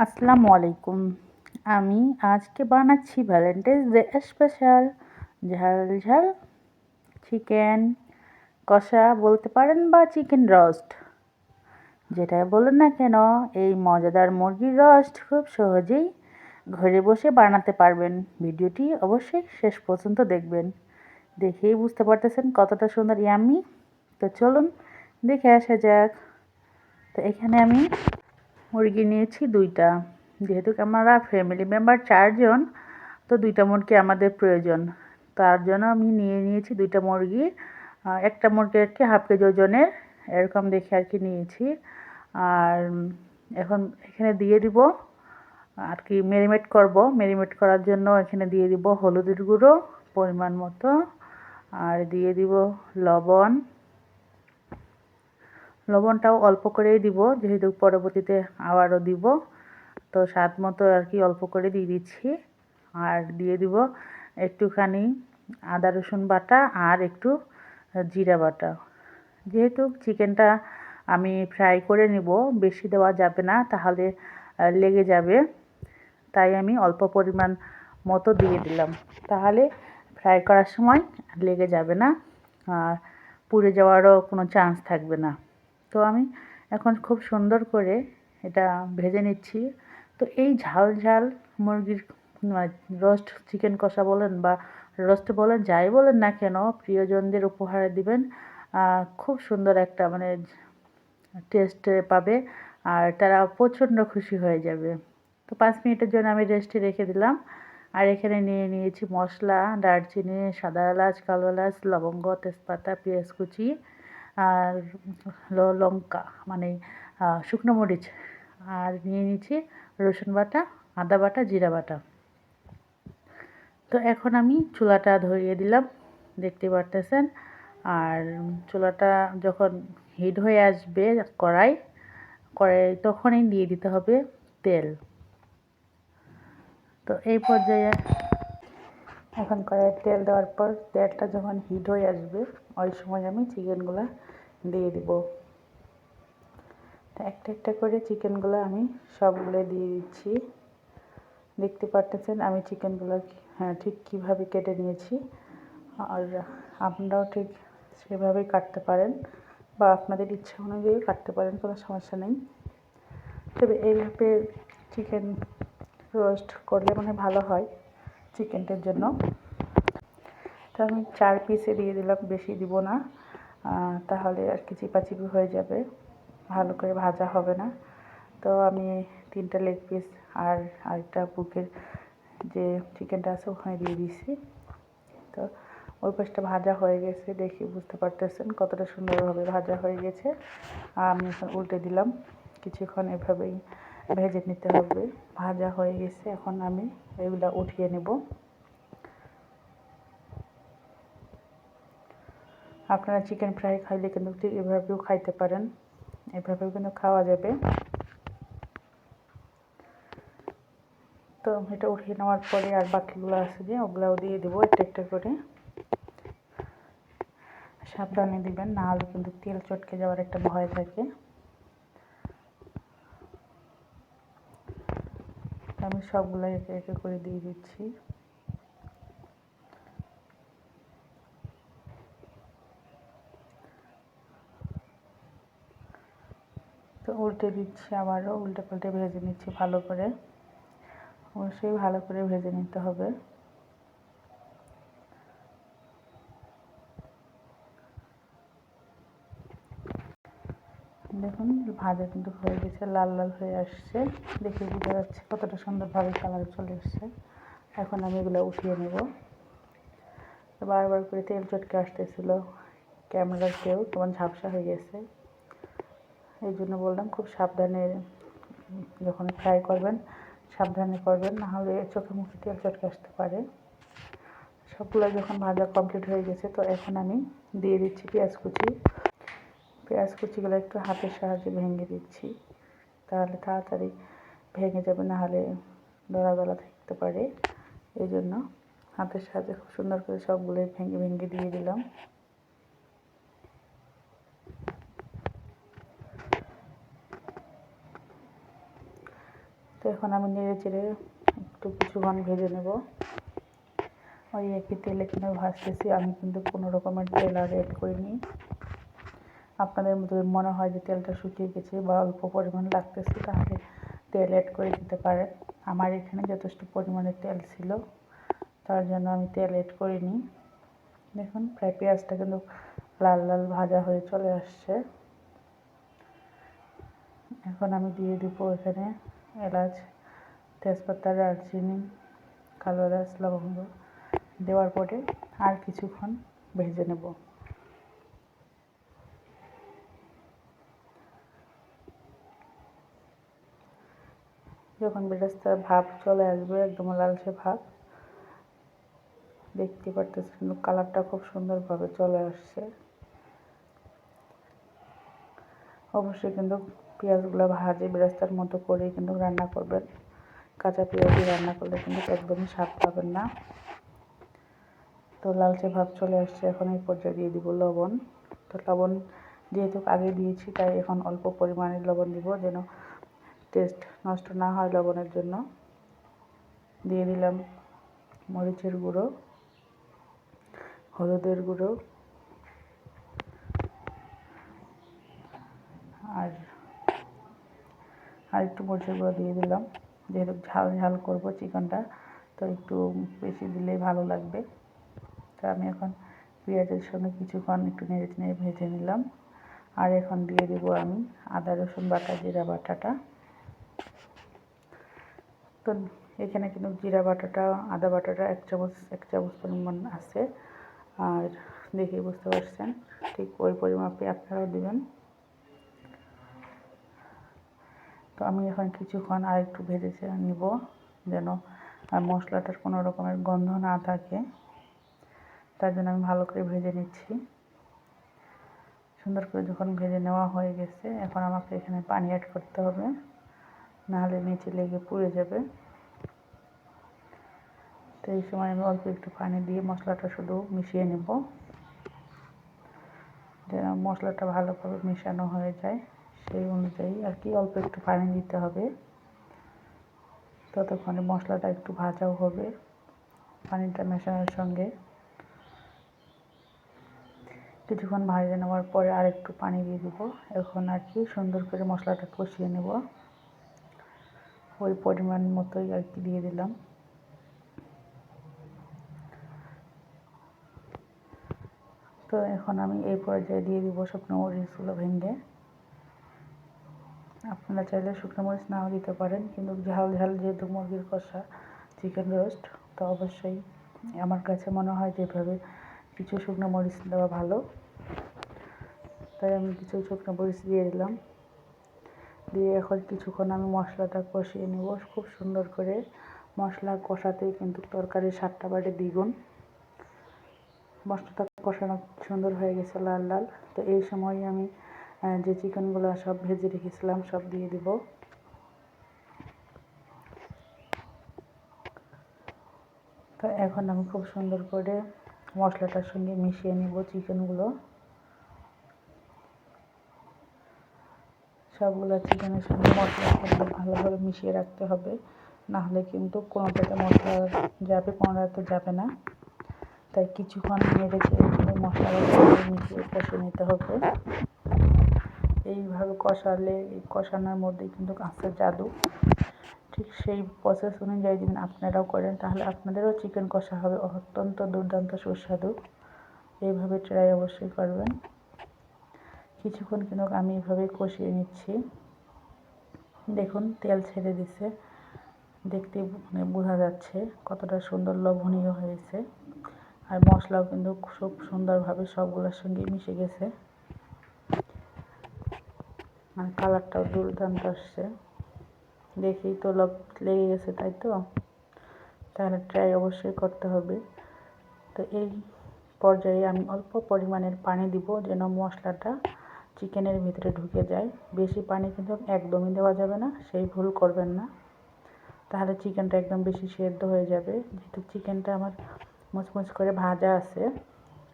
আসসালামু আলাইকুম। আমি আজকে বানাচ্ছি ভ্যালেন্টাইন্স ডে স্পেশাল। ঝাল ঝাল, চিকেন কষা বলতে পারেন বা চিকেন রোস্ট। যেটা বলুন না কেন, এই মজাদার মুরগির রোস্ট খুব সহজেই ঘরে বসে বানাতে পারবেন। ভিডিওটি অবশ্যই শেষ পর্যন্ত দেখবেন। দেখেই বুঝতে পারতেছেন কতটা সুন্দর ইয়ামি তো চলুন, দেখে আসা যাক। তো এখানে আমি মুরগি নিয়েছি দুইটা। যেহেতু আমরা ফ্যামিলি মেম্বার চারজন, তো দুইটা মুরগি আমাদের প্রয়োজন। তার জন্য আমি নিয়ে নিয়েছি দুইটা মুরগি। একটা মুরগি আর কি হাফ কেজি ওজনের, এরকম দেখে আর কি নিয়েছি। আর এখন এখানে দিয়ে দিব, আর কি ম্যারিনেট করব। ম্যারিনেট করার জন্য এখানে দিয়ে দিব হলুদের গুঁড়ো পরিমাণ মতো। আর দিয়ে দিব লবণ। লবণটাও অল্প করেই দিব, যেহেতু পরবর্তীতে আবারও দিব। তো স্বাদ মতো আর কি অল্প করে দিয়ে দিচ্ছি। আর দিয়ে দিব একটুখানি আদা রসুন বাটা আর একটু জিরা বাটা। যেহেতু চিকেনটা আমি ফ্রাই করে নিব, বেশি দেওয়া যাবে না, তাহলে লেগে যাবে। তাই আমি অল্প পরিমাণ মতো দিয়ে দিলাম। তাহলে ফ্রাই করার সময় লেগে যাবে না, আর পুড়ে যাওয়ারও কোনো চান্স থাকবে না। তো আমি এখন খুব সুন্দর করে এটা ভেজে নিচ্ছি। তো এই ঝাল ঝাল মুরগির রোস্ট চিকেন কষা বলেন বা রোস্ট বলেন, যাই বলেন না কেন, প্রিয়জনদের উপহার দিবেন। খুব সুন্দর একটা মানে টেস্ট পাবে আর তারা প্রচণ্ড খুশি হয়ে যাবে। তো পাঁচ মিনিটের জন্য আমি রেস্টে রেখে দিলাম। আর এখানে নিয়ে নিয়েছি মশলা, দারচিনি, সাদা এলাচ, কালো এলাচ, লবঙ্গ, তেজপাতা, পেঁয়াজ কুচি। আর লঙ্কা মানে শুকনো মরিচ, আর নিয়ে নিচ্ছি রসুন বাটা, আদা বাটা, জিরা বাটা। তো এখন আমি চুলাটা ধরিয়ে দিলাম, দেখতে পারতেছেন? আর চুলাটা যখন হিট হয়ে আসবে কড়াই কড়াই তখনই দিয়ে দিতে হবে তেল। তো এই পর্যায়ে এখন কড়াইয়ে তেল দেওয়ার পর তেলটা যখন হিট হয়ে আসবে ওই সময় আমি চিকেনগুলো দিয়ে দিব। একটা একটা করে চিকেনগুলো আমি সবগুলো দিয়ে দিচ্ছি। দেখতে পারতেছেন আমি চিকেনগুলো হ্যাঁ ঠিক কীভাবে কেটে নিয়েছি। আর আপনারাও ঠিক সেভাবেই কাটতে পারেন বা আপনাদের ইচ্ছা অনুযায়ী কাটতে পারেন, কোনো সমস্যা নেই। তবে এইভাবে চিকেন রোস্ট করলে মানে ভালো হয় চিকেনটার জন্য। আমি চার পিসে দিয়ে দিলাম, বেশি দিব না। তাহলে আর কি চিপাচিপি হয়ে যাবে। ভালো করে ভাজা হবে না। তো আমি তিনটা লেগ পিস আর আরেকটা বুকের যে চিকেনটা আছে ওখানে দিয়ে দিয়েছি। তো ওই পাশটা ভাজা হয়ে গেছে, দেখি বুঝতে পারতেছেন কতটা সুন্দরভাবে ভাজা হয়ে গেছে। আর আমি এখন উল্টে দিলাম, কিছুক্ষণ এভাবেই ভেজে নিতে হবে। ভাজা হয়ে গেছে, এখন আমি এগুলা উঠিয়ে নেব। আপনারা চিকেন ফ্রাই খাইলে কিন্তু ঠিক এভাবেও খাইতে পারেন। এভাবেও কিন্তু খাওয়া যাবে। তো এটা উঠিয়ে নেওয়ার পরে আর বাকিগুলো আছে যে, ওগুলাও দিয়ে দেবো একটা একটা করে। সাবধানে দিবেন, না হলে কিন্তু তেল চটকে যাওয়ার একটা ভয় থাকে। আমি সবগুলো একে একে করে দিয়ে দিচ্ছি। উল্টে দিচ্ছি আবারও উল্টে পাল্টে ভেজে নিচ্ছি ভালো করে। অবশ্যই ভালো করে ভেজে নিতে হবে। দেখুন, ভাজা কিন্তু হয়ে গেছে, লাল লাল হয়ে আসছে। দেখে বোঝা যাচ্ছে কতটা সুন্দরভাবে কালার চলে এসছে। এখন আমি এগুলো উঠিয়ে নেব। বারবার করে তেল চটকে আসতেছিল। ক্যামেরার কেউ তোমার ঝাপসা হয়ে গেছে। এই জন্য বললাম খুব সাবধানে যখন ফ্রাই করবেন, সাবধানে করবেন নাহলে চোখে মুখে তেল চটকে আসতে পারে। সবগুলো যখন ভাজা কমপ্লিট হয়ে গেছে, তো এখন আমি দিয়ে দিচ্ছি পেঁয়াজ কুচি। পেঁয়াজ কুচিগুলো একটু হাতের সাহায্যে ভেঙে দিচ্ছি, তাহলে তাড়াতাড়ি ভেঙে যাবে নাহলে দলা দলা থাকতে পারে। এই জন্য হাতের সাহায্যে খুব সুন্দর করে সবগুলোই ভেঙে ভেঙে দিয়ে দিলাম। তো এখন আমি নেড়ে চেড়ে একটু কিছুক্ষণ ভেজে নেব। ওই একই তেলে কিনে ভাজতেছি, আমি কিন্তু কোনো রকমের তেল আর অ্যাড করিনি। আপনাদের মধ্যে মনে হয় যে তেলটা শুকিয়ে গেছে বা অল্প পরিমাণ লাগতেছে, তাহলে তেল অ্যাড করে দিতে পারেন আমার এখানে যথেষ্ট পরিমাণে তেল ছিল, তার জন্য আমি তেল অ্যাড করিনি। দেখুন, প্রায় পেঁয়াজটা কিন্তু লাল লাল ভাজা হয়ে চলে আসছে। এখন আমি দিয়ে দিব এখানে এলাচ, তেজপাতা, দারচিনি, কালো এলাচ, লবঙ্গ দেওয়ার পরে আর কিছুক্ষণ ভেজে নেব। যখন বেরেস্তার ভাব চলে আসবে, একদম লালচে ভাব, দেখতে পারতেছেন কালারটা খুব সুন্দরভাবে চলে আসছে। অবশ্যই কিন্তু পেঁয়াজগুলো ভাজে বেরেস্তার মতো করে কিন্তু রান্না করবেন। কাঁচা পেঁয়াজ রান্না করলে কিন্তু একদমই স্বাদ পাবেন না। তো লালচে ভাব চলে আসছে, এখন এই পর্যায়ে দিয়ে দিব লবণ। তো লবণ যেহেতু আগে দিয়েছি, তাই এখন অল্প পরিমাণে লবণ দিব যেন টেস্ট নষ্ট না হয় লবণের জন্য। দিয়ে দিলাম মরিচের গুঁড়ো, হলুদের গুঁড়ো, আর আর একটু মরিচের গুঁড়ো দিয়ে দিলাম। যেহেতু ঝাল ঝাল করব চিকেনটা, তো একটু বেশি দিলেই ভালো লাগবে। তো আমি এখন পেঁয়াজের সঙ্গে কিছুক্ষণ একটু নেড়ে নেড়ে ভেজে নিলাম। আর এখন দিয়ে দেবো আমি আদা, রসুন বাটা, জিরা বাটাটা। তো এখানে কিন্তু জিরা বাটাটা, আদা বাটাটা এক চামচ এক চামচ পরিমাণ আছে। আর দেখে বুঝতে পারছেন, ঠিক ওই পরিমাপে আপনারাও দেবেন। তো আমি এখন কিছুক্ষণ আর একটু ভেজে নিব যেন মশলাটার কোনো রকমের গন্ধ না থাকে। তার জন্য আমি ভালো করে ভেজে নিচ্ছি। সুন্দর করে যখন ভেজে নেওয়া হয়ে গেছে, এখন আমাকে এখানে পানি অ্যাড করতে হবে। নাহলে নিচে লেগে পুড়ে যাবে। তো এই সময় আমি অল্প একটু পানি দিয়ে মশলাটা শুধু মিশিয়ে নেব। যেন মশলাটা ভালোভাবে মেশানো হয়ে যায়। সেই অনুযায়ী আর কি অল্প একটু পানি দিতে হবে। ততক্ষণে মশলাটা একটু ভাজাও হবে পানিটা মেশানোর সঙ্গে। কিছুক্ষণ ভাজে নেওয়ার পরে আর একটু পানি দিয়ে দিব। এখন আর কি সুন্দর করে মশলাটা কষিয়ে নেব। ওই পরিমাণ মতোই আর কি দিয়ে দিলাম। তো এখন আমি এই পর্যায়ে দিয়ে দিব শুকনো মরিচগুলো ভেঙে। আপনারা চাইলে শুকনো মরিচ নাও দিতে পারেন, কিন্তু ঝাল ঝাল যেহেতু মুরগির কষা চিকেন রোস্ট তো অবশ্যই আমার কাছে মনে হয় যেভাবে কিছু শুকনো মরিচ দেওয়া ভালো। তাই আমি কিছু শুকনো মরিচ দিয়ে দিলাম। দিয়ে এখন কিছুক্ষণ আমি মশলাটা কষিয়ে নেব। খুব সুন্দর করে মশলা কষাতেই কিন্তু তরকারির স্বাদটা বাড়ে দ্বিগুণ। মশলাটা কষানো সুন্দর হয়ে গেছে লাল লাল। তো এই সময় আমি যে চিকেনগুলো সব ভেজে রেখেছিলাম, সব দিয়ে দিব। তো এখন আমি খুব সুন্দর করে মশলাটার সঙ্গে মিশিয়ে নিব চিকেনগুলো। সবগুলো চিকেনের সঙ্গে মশলা ভালোভাবে মিশিয়ে রাখতে হবে। নাহলে কিন্তু কোনোটাতে মশলা যাবে কোনোটাতে যাবে না। তাই কিছুক্ষণ নেড়ে কিন্তু মিশিয়ে কষে নিতে হবে। এইভাবে কষালে, এই কষানোর মধ্যে কিন্তু আছে জাদু। ঠিক সেই প্রসেস অনুযায়ী যদি আপনারাও করেন, তাহলে আপনাদেরও চিকেন কষা হবে। অত্যন্ত দুর্দান্ত সুস্বাদু। এইভাবে ট্রাই অবশ্যই করবেন। কিছুক্ষণ কিন্তু আমি এইভাবে কষিয়ে নিচ্ছি। দেখুন, তেল ছেড়ে দিছে। দেখতে মানে বোঝা যাচ্ছে কতটা সুন্দর লোভনীয় হয়েছে। আর মশলাও কিন্তু খুব সুন্দরভাবে সবগুলোর সঙ্গে মিশে গেছে। আর কালারটাও দুর্দান্ত আসছে। দেখেই তো লোভ লেগে গেছে, তাই তো? তাহলে ট্রাই অবশ্যই করতে হবে। তো এই পর্যায়ে আমি অল্প পরিমাণের পানি দিব যেন মশলাটা চিকেনের ভিতরে ঢুকে যায়। বেশি পানি কিন্তু একদমই দেওয়া যাবে না, সেই ভুল করবেন না। তাহলে চিকেনটা একদম বেশি সেদ্ধ হয়ে যাবে। যেহেতু চিকেনটা আমার মুচমুচ করে ভাজা আছে,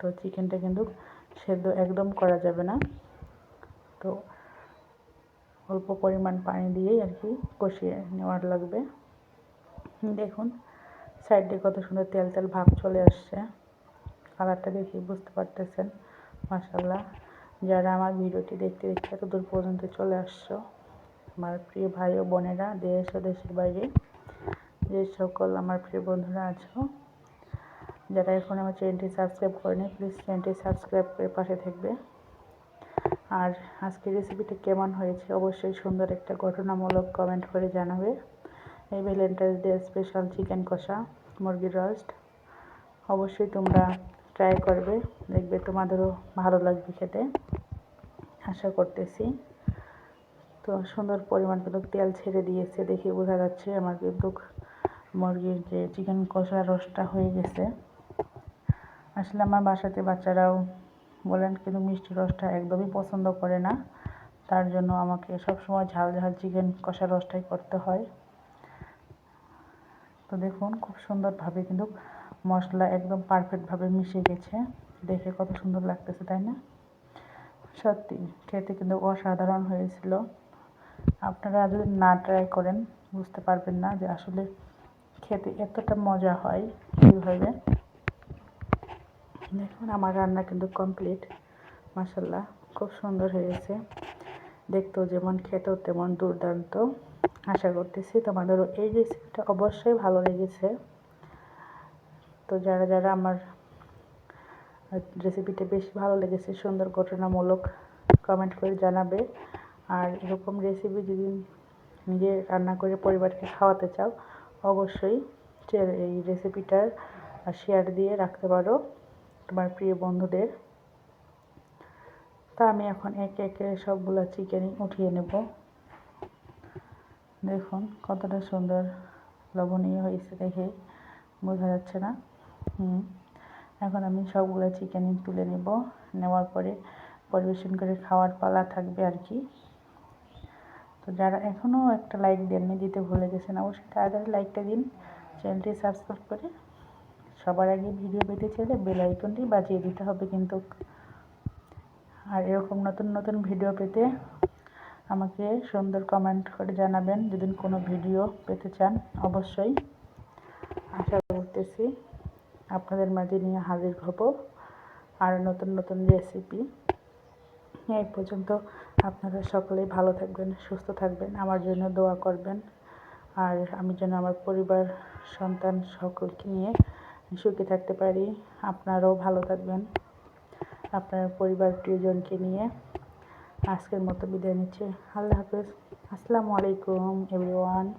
তো চিকেনটা কিন্তু সেদ্ধ একদম করা যাবে না। তো অল্প পরিমাণ পানি দিয়েই আর কি কষিয়ে নেওয়ার লাগবে। দেখুন, সাইডে কত সুন্দর তেল তেল ভাব চলে আসছে। কালারটা দেখে বুঝতে পারতেছেন মাসাল্লাহ যারা আমার ভিডিওটি দেখতে দেখতে এত দূর পর্যন্ত চলে আসছো, আমার প্রিয় ভাই ও বোনেরা, দেশ ও দেশের বাইরে, যে সকল আমার প্রিয় বন্ধুরা আছো, যারা এখন আমার চ্যানেলটি সাবস্ক্রাইব করেনি, প্লিজ চ্যানেলটি সাবস্ক্রাইব করে পাশে থাকবে। আর আজকের রেসিপিটা কেমন হয়েছে অবশ্যই সুন্দর একটা ঘটনামূলক কমেন্ট করে জানাবে। এই ভ্যালেন্টাইন্স ডে স্পেশাল চিকেন কষা, মুরগির রোস্ট অবশ্যই তোমরা ট্রাই করবে, দেখবে তোমাদেরও ভালো লাগবে খেতে। আশা করতেছি। তো সুন্দর পরিমাণ কিন্তু তেল ছেড়ে দিয়েছে দেখে বোঝা যাচ্ছে আমার কিন্তু মুরগির যে চিকেন কষা রসটা হয়ে গেছে। আসলে আমার বাসাতে বাচ্চারাও বলেন, কিন্তু মিষ্টি রসটা একদমই পছন্দ করে না। তার জন্য আমাকে সবসময় ঝাল ঝাল চিকেন কষা রসটাই করতে হয়। তো দেখুন, খুব সুন্দরভাবে কিন্তু মশলা একদম পারফেক্টভাবে মিশে গেছে। দেখে কত সুন্দর লাগতেছে, তাই না? সত্যি, খেতে কিন্তু অসাধারণ হয়েছিল। আপনারা যদি না ট্রাই করেন, বুঝতে পারবেন না যে আসলে খেতে এতটা মজা হয় কীভাবে। দেখুন, আমার রান্না কিন্তু কমপ্লিট মাসাল্লাহ খুব সুন্দর হয়েছে। দেখতেও যেমন, খেতেও তেমন দুর্দান্ত। আশা করতেছি তোমাদেরও এই রেসিপিটা অবশ্যই ভালো লেগেছে। তো যারা যারা আমার রেসিপিটা বেশি ভালো লেগেছে, সুন্দর ঘটনামূলক কমেন্ট করে জানাবে। আর এরকম রেসিপি যদি নিজে রান্না করে পরিবারকে খাওয়াতে চাও, অবশ্যই এই রেসিপিটার শেয়ার দিয়ে রাখতে পারো। তোমার প্রিয় বন্ধুদের। তা আমি এখন একে একে সবগুলো চিকেনই উঠিয়ে নেব। দেখুন কতটা সুন্দর লবণীয় হয়েছে দেখে বোঝা যাচ্ছে না। হুম, এখন আমি সবগুলো চিকেনই তুলে নেব। নেওয়ার পরে পরিবেশন করে খাওয়ার পালা থাকবে আর কি। তো যারা এখনও একটা লাইক দেননি, দিতে ভুলে গেছেন, অবশ্যই তাড়াতাড়ি লাইকটা দিন চ্যানেলটি সাবস্ক্রাইব করে সবার আগে ভিডিও পেতে চাইলে বেল আইকনটি বাজিয়ে দিতে হবে কিন্তু। আর এরকম নতুন নতুন ভিডিও পেতে আমাকে সুন্দর কমেন্ট করে জানাবেন যদি কোনো ভিডিও পেতে চান, অবশ্যই। আশা করতেছি আপনাদের মাঝে নিয়ে হাজির হব আর নতুন নতুন রেসিপি এই পর্যন্ত আপনারা সকলেই ভালো থাকবেন, সুস্থ থাকবেন, আমার জন্য দোয়া করবেন। আর আমি যেন আমার পরিবার, সন্তান সকলকে নিয়ে সুখে থাকতে পারি। আপনারাও ভালো থাকবেন। আপনার পরিবার, প্রিয়জনকে নিয়ে আজকের মতো বিদায় নিচ্ছি। আল্লাহ হাফেজ। আসসালামু আলাইকুম, এভরিওয়ান।